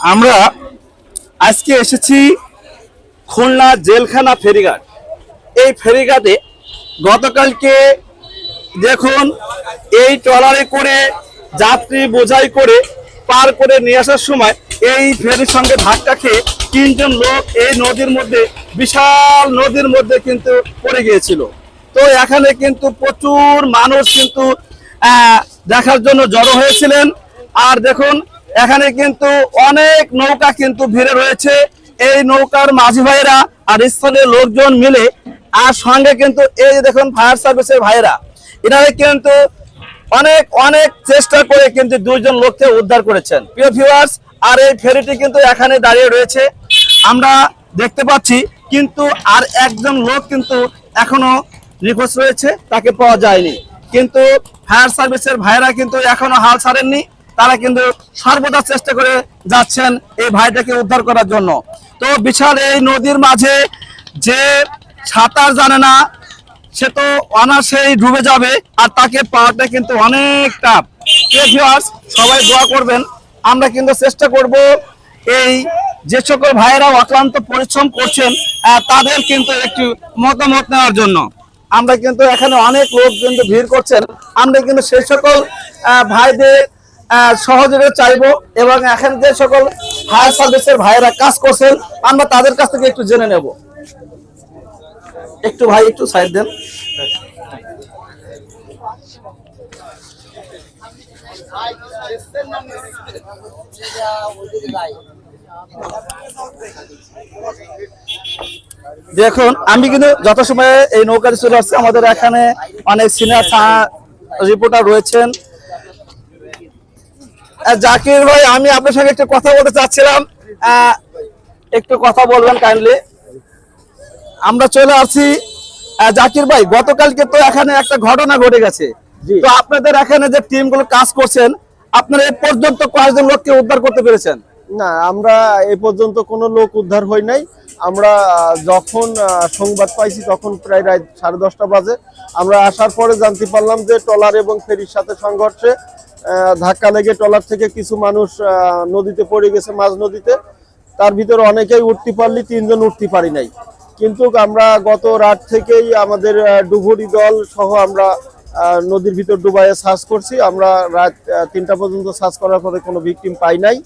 আমরা আজকে এসেছি খুলনা জেলখানা ফেরিঘাট। এই ফেরিঘাটে গতকালকে দেখুন এই ট্রলারে করে যাত্রী বোঝাই করে পার করে নিয়ে আসার সময় এই ফেরির সঙ্গে ধাক্কা খেয়ে তিনজন লোক এই নদীর মধ্যে, বিশাল নদীর মধ্যে কিন্তু পড়ে গিয়েছিল। তো এখানে কিন্তু প্রচুর মানুষ কিন্তু দেখার জন্য জড়ো হয়েছিলেন। আর দেখুন এখানে কিন্তু অনেক নৌকা কিন্তু ভিড়ে রয়েছে। এই নৌকার মাঝি ভাইরা আর স্থানীয় লোকজন মিলে আর সঙ্গে কিন্তু এই যে দেখুন ফায়ার সার্ভিসের ভাইরা এনারা কিন্তু অনেক অনেক চেষ্টা করে কিন্তু দুইজন লোককে উদ্ধার করেছেন। প্রিয় ভিউয়ার্স আর এই ফেরিটি কিন্তু এখানে দাঁড়িয়ে রয়েছে। আমরা দেখতে পাচ্ছি, কিন্তু আর একজন লোক কিন্তু এখনও নিখোঁজ রয়েছে, তাকে পাওয়া যায়নি। কিন্তু ফায়ার সার্ভিসের ভাইরা কিন্তু এখনও হাল ছাড়েননি। তারা কিন্তু সর্বদা চেষ্টা করে যাচ্ছেন এই ভাইটাকে উদ্ধার করার জন্য। তো বিশাল এই নদীর মাঝে যে সাঁতার জানে না, সে তো অনার্সেই ডুবে যাবে আর তাকে পাওয়াটা কিন্তু অনেক টাফ সবাই দোয়া করবেন, আমরা কিন্তু চেষ্টা করব এই যে সকল ভাইয়েরা অক্লান্ত পরিশ্রম করছেন তাদের কিন্তু একটু মতামত নেওয়ার জন্য। আমরা কিন্তু এখানে অনেক লোক কিন্তু ভিড় করছেন। আমরা কিন্তু সেই সকল ভাইদের সহযোগিতা চাইব এবং এখানে যে সকল ফায়ার সার্ভিসের ভাইয়েরা কাজ করছেন, আমরা তাদের কাছ থেকে একটু জেনে নেব। একটু ভাই, একটু সাইড দেন। দেখুন, আমি কিন্তু যত সময় এই নৌকাতে চলে আসছি। আমাদের এখানে অনেক সিনিয়র রিপোর্টার রয়েছেন। জাকির ভাই আমি আপনার সঙ্গে একটু কথা বলতে চাচ্ছিলাম। একটু কথা বলবেন কাইন্ডলি আমরা চলে আসছি। জাকির ভাই গতকালকে তো এখানে একটা ঘটনা ঘটে গেছে। তো আপনাদের এখানে যে টিমগুলো কাজ করছেন আপনারা এ পর্যন্ত কয়েকজন লোককে উদ্ধার করতে পেরেছেন? না আমরা এ পর্যন্ত কোনো লোক উদ্ধার হই নাই। আমরা যখন সংবাদ পাইছি তখন প্রায় রাত সাড়ে দশটা বাজে। আমরা আসার পরে জানতে পারলাম যে ট্রলার এবং ফেরির সাথে সংঘর্ষে ধাক্কা লেগে ট্রলার থেকে কিছু মানুষ নদীতে পড়ে গেছে, মাঝ নদীতে। তার ভিতরে অনেকেই উঠতে পারলি, তিনজন উঠতে পারি নাই। কিন্তু আমরা গত রাত থেকেই আমাদের ডুবুরি দল সহ আমরা নদীর ভিতর ডুবাইয়ে সার্চ করছি। আমরা রাত তিনটা পর্যন্ত সার্চ করার পরে কোনো ভিকটিম পাই নাই।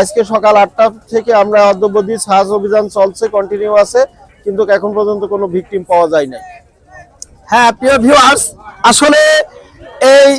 আজকে সকাল আটটা থেকে আমরা অদ্যবধি সাহায্য অভিযান চলছে কন্টিনিউ আছে, কিন্তু এখন পর্যন্ত কোনো ভিকটিম পাওয়া যায় নাই। হ্যাঁ প্রিয় ভিউয়ার্স আসলে এই